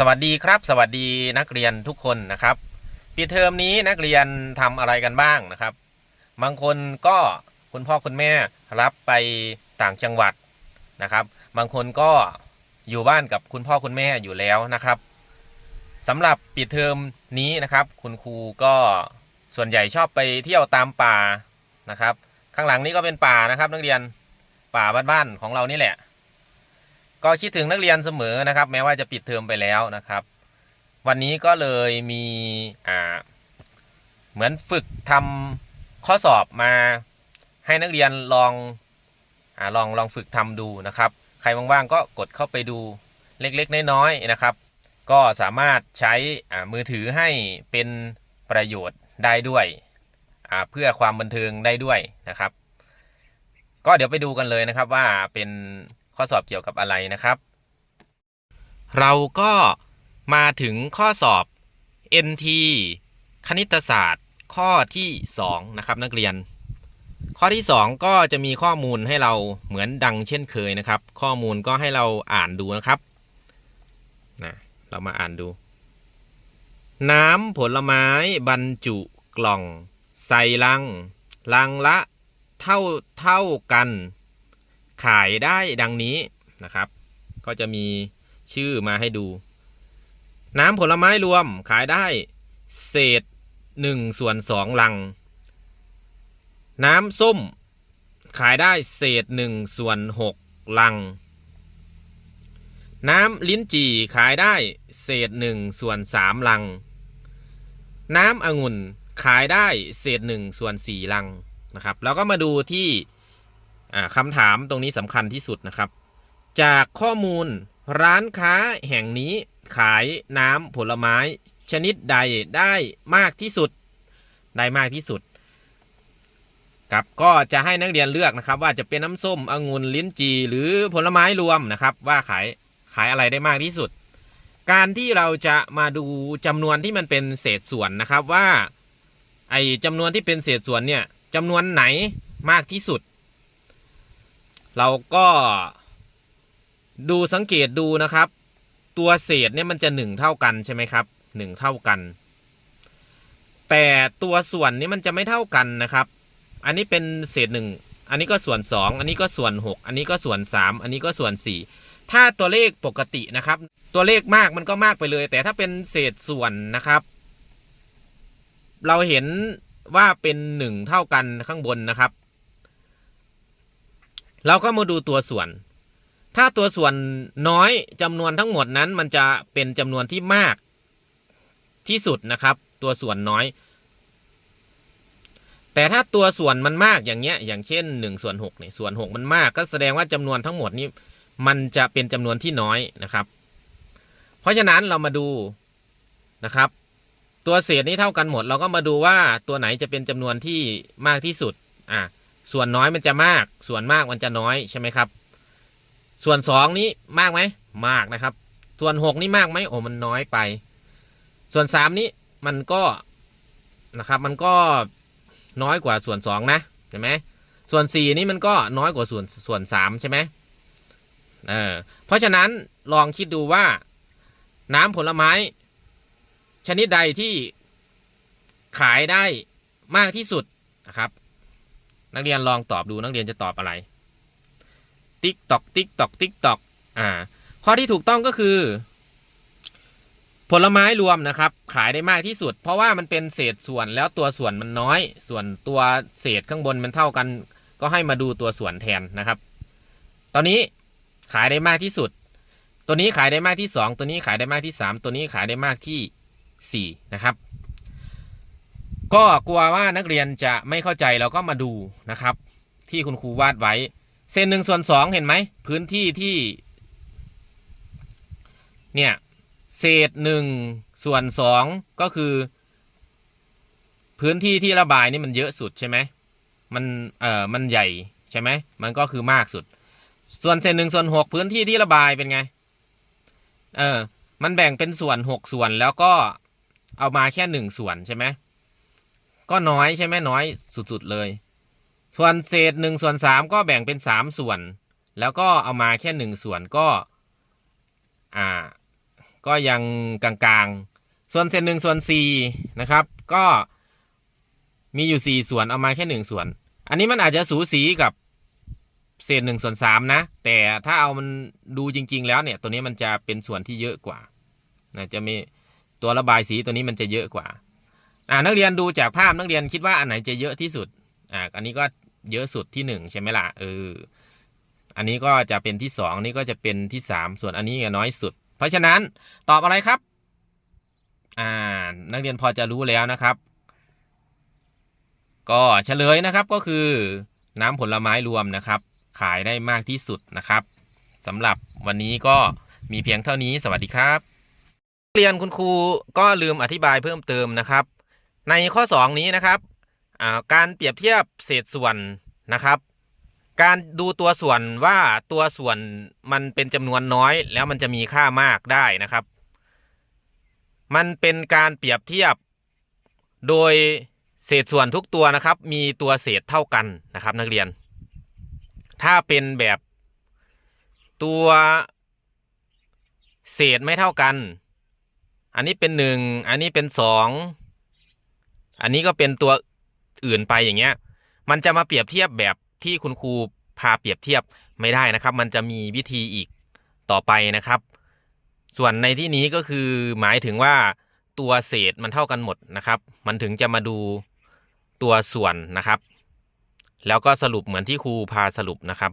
สวัสดีครับ สวัสดีนักเรียนทุกคนนะครับปีเทอมนี้นักเรียนทำอะไรกันบ้างนะครับ บางคนก็คุณพ่อคุณแม่รับไปต่างจังหวัดนะครับ บางคนก็อยู่บ้านกับคุณพ่อคุณแม่อยู่แล้วนะครับสำหรับปิดเทอมนี้นะครับ คุณครูก็ส่วนใหญ่ชอบไปเที่ยวตามป่านะครับ ข้างหลังนี้ก็เป็นป่านะครับ นักเรียนป่าบ้านๆของเรานี่แหละ ก็คิดถึงนักเรียนเสมอนะครับ แม้ว่าจะปิดเทอมไปแล้วนะครับ วันนี้ก็เลยมีอ่าเหมือนฝึกทำข้อสอบมาให้นักเรียนลองอ่าลองลองฝึกทำดูนะครับ ใครว่างๆก็กดเข้าไปดูเล็กๆน้อยๆนะครับ ก็สามารถใช้มือถือให้เป็นประโยชน์ได้ด้วยเพื่อความบันเทิงได้ด้วยนะครับ ก็เดี๋ยวไปดูกันเลยนะครับว่าเป็น ข้อสอบเกี่ยวกับอะไรนะครับ เราก็มาถึงข้อสอบ NT คณิตศาสตร์ข้อที่2นะครับนักเรียน ข้อที่ 2 ก็จะมีข้อมูลให้เราเหมือนดังเช่นเคยนะครับ ข้อมูลก็ให้เราอ่านดูนะครับนะเรามาอ่านดู น้ำผลไม้บรรจุกล่อง ใส่ลัง ลังละเท่าเท่ากัน ขายได้ดังนี้นะครับ ก็จะมีชื่อมาให้ดู น้ำผลไม้รวมขายได้เศษหนึ่งส่วนสองลัง น้ำส้ม ขายได้เศษหนึ่งส่วนหกลัง น้ำลิ้นจี่ขายได้เศษหนึ่งส่วนสามลัง น้ำองุ่นขายได้เศษหนึ่งส่วนสี่ลังนะครับ แล้วก็มาดูที่ คำถามตรงนี้สำคัญที่สุดนะครับ จากข้อมูลร้านค้าแห่งนี้ขายน้ำผลไม้ ชนิดใดได้มากที่สุด ได้มากที่สุดครับก็จะให้นักเรียนเลือกนะครับ ว่าจะเป็นน้ำส้มองุ่นลิ้นจี่หรือผลไม้รวมนะครับ ว่าขายขายอะไรได้มากที่สุด การที่เราจะมาดูจำนวนที่มันเป็นเศษส่วนนะครับว่า ไอจำนวนที่เป็นเศษส่วนเนี่ยจำนวนไหนมากที่สุด เราก็ดูสังเกตดูนะครับ ตัวเศษเนี่ยมันจะหนึ่งเท่ากันใช่ไหมครับหนึ่งเท่ากัน แต่ตัวส่วนนี้มันจะไม่เท่ากันนะครับ อันนี้เป็นเศษหนึ่งอันนี้ก็ส่วนสองอันนี้ก็ส่วนหกอันนี้ก็ส่วนสามอันนี้ก็ส่วนสี่ถ้าตัวเลขปกตินะครับ ตัวเลขมากมันก็มากไปเลย แต่ถ้าเป็นเศษส่วนนะครับ เราเห็นว่าเป็นหนึ่งเท่ากันข้างบนนะครับ เราก็มาดูตัวส่วน ถ้าตัวส่วนน้อยจำนวนทั้งหมดนั้น มันจะเป็นจำนวนที่มากที่สุดนะครับ ตัวส่วนน้อย แต่ถ้าตัวส่วนมันมากอย่างเงี้ย อย่างเช่นหนึ่งส่วนหกเนี่ยส่วนหกมันมาก ก็แสดงว่าจำนวนทั้งหมดนี้ มันจะเป็นจำนวนที่น้อยนะครับ เพราะฉะนั้นเรามาดูนะครับ ตัวเศษนี้เท่ากันหมด เราก็มาดูว่าตัวไหนจะเป็นจำนวนที่มากที่สุดอ่า ส่วนน้อยมันจะมาก ส่วนมากมันจะน้อยใช่ไหมครับ ส่วนสองนี้มากไหมมากนะครับ ส่วนหกนี่มากไหมโอ้มันน้อยไป ส่วนสามนี้มันก็นะครับ มันก็น้อยกว่าส่วนสองนะเห็นไหมส่วนสี่นี่มันก็น้อยกว่าส่วนส่วนสามใช่ไหมเออเพราะฉะนั้นลองคิดดูว่าน้ำผลไม้ ชนิดใดที่ขายได้มากที่สุดนะครับ นักเรียนลองตอบดูนักเรียนจะตอบอะไร ติ๊กตอกติ๊กตอกติ๊กตอกอ่า ข้อที่ถูกต้องก็คือ ผลไม้รวมนะครับ ขายได้มากที่สุด เพราะว่ามันเป็นเศษส่วนแล้วตัวส่วนมันน้อย ส่วนตัวเศษข้างบนมันเท่ากัน ก็ให้มาดูตัวส่วนแทนนะครับ ตอนนี้ขายได้มากที่สุด ตัวนี้ขายได้มากที่สองตัวนี้ขายได้มากที่สามตัวนี้ขายได้มากที่สี่นะครับ ก็กลัวว่านักเรียนจะไม่เข้าใจเราก็มาดูนะครับ ที่คุณครูวาดไว้เศษหนึ่งส่วนสองเห็นไหม พื้นที่ที่ เนี่ย เศษหนึ่งส่วนสองก็คือ พื้นที่ที่ระบายนี่มันเยอะสุดใช่ไหมมันเอ่อมันใหญ่ใช่ไหมมันก็คือมากสุด ส่วนเศษหนึ่งส่วนหกพื้นที่ที่ระบายเป็นไง เออมันแบ่งเป็นส่วนหกส่วนแล้วก็เอามาแค่หนึ่งส่วนใช่ไหม ก็น้อยใช่ไหมน้อยสุดๆเลย ส่วนเศษหนึ่งส่วนสามก็แบ่งเป็นสามส่วน แล้วก็เอามาแค่หนึ่งส่วนก็ อ่า ก็ยังกลางๆ ส่วนเศษหนึ่งส่วนสี่นะครับ ก็มีอยู่สี่ส่วนเอามาแค่หนึ่งส่วน อันนี้มันอาจจะสูสีกับเศษหนึ่งส่วนสามนะ แต่ถ้าเอามันดูจริง ๆ แล้วเนี่ย ตัวนี้มันจะเป็นส่วนที่เยอะกว่านะจะมีตัวระบายสีตัวนี้มันจะเยอะกว่า อ่านักเรียนดูจากภาพนักเรียนคิดว่าอันไหนจะเยอะที่สุดอ่าอันนี้ก็เยอะสุดที่หนึ่งใช่ไหมล่ะเอออันนี้ก็จะเป็นที่สองนี่ก็จะเป็นที่สามส่วนอันนี้น้อยสุด เพราะฉะนั้นตอบอะไรครับอ่านักเรียนพอจะรู้แล้วนะครับ ก็เฉลยนะครับก็คือน้ำผลไม้รวมนะครับ ขายได้มากที่สุดนะครับสำหรับวันนี้ก็มีเพียงเท่านี้สวัสดีครับ เรียนคุณครูก็ลืมอธิบายเพิ่มเติมนะครับ ในข้อ 2 นี้นะครับการเปรียบเทียบเศษส่วนนะครับ การดูตัวส่วนว่าตัวส่วนมันเป็นจำนวนน้อยแล้วมันจะมีค่ามากได้นะครับ มันเป็นการเปรียบเทียบโดยเศษส่วนทุกตัวนะครับ มีตัวเศษเท่ากันนะครับ นักเรียน ถ้าเป็นแบบตัวเศษไม่เท่ากัน อันนี้เป็นหนึ่งอันนี้เป็นสอง อันนี้ก็เป็นตัวอื่นไปอย่างเงี้ย มันจะมาเปรียบเทียบแบบที่คุณครูพาเปรียบเทียบไม่ได้นะครับ มันจะมีวิธีอีกต่อไปนะครับ ส่วนในที่นี้ก็คือหมายถึงว่าตัวเศษมันเท่ากันหมดนะครับ มันถึงจะมาดูตัวส่วนนะครับ แล้วก็สรุปเหมือนที่ครูพาสรุปนะครับ